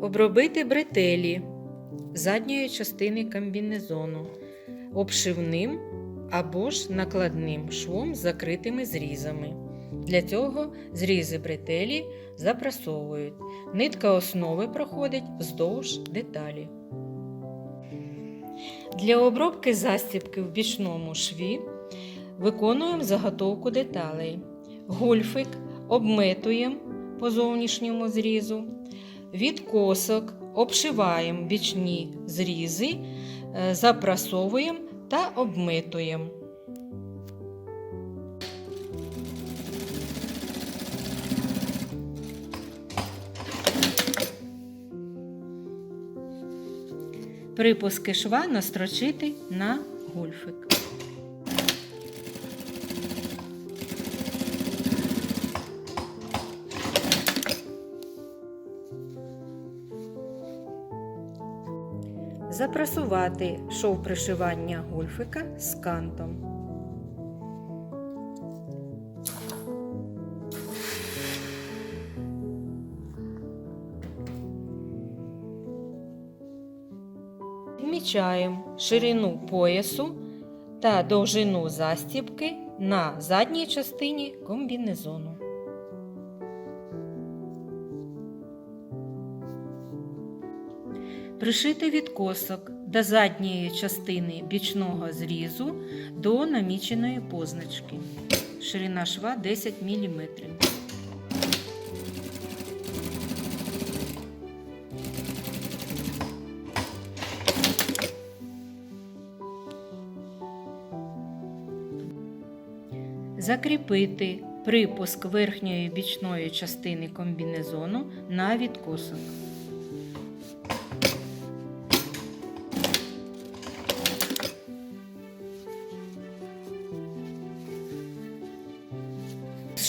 Обробити бретелі задньої частини комбінезону обшивним або ж накладним швом з закритими зрізами. Для цього зрізи бретелі запрасовують. Нитка основи проходить вздовж деталі. Для обробки застібки в бічному шві виконуємо заготовку деталей. Гульфик обметуємо по зовнішньому зрізу. Від косок обшиваємо бічні зрізи, е, запрасовуємо та обмитуємо. Припуски шва настрочити на гульфик. Запрасувати шов пришивання гульфика з кантом. Відмічаємо ширину поясу та довжину застібки на задній частині комбінезону. Пришити відкосок до задньої частини бічного зрізу до наміченої позначки. Ширина шва 10 мм. Закріпити припуск верхньої бічної частини комбінезону на відкосок.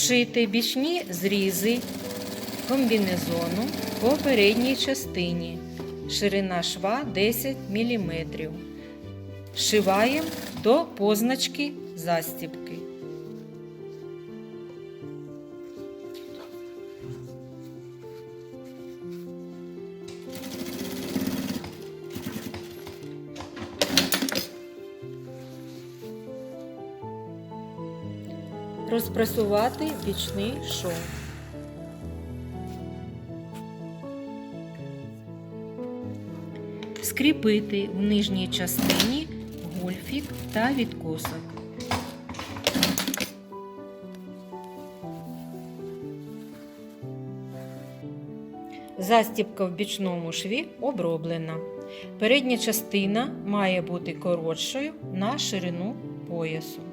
Зшити бічні зрізи комбінезону по передній частині. Ширина шва 10 мм. Шиваємо до позначки застібки. Розпресувати бічний шов. Скріпити в нижній частині гольфік та відкосок. Застібка в бічному шві оброблена. Передня частина має бути коротшою на ширину поясу.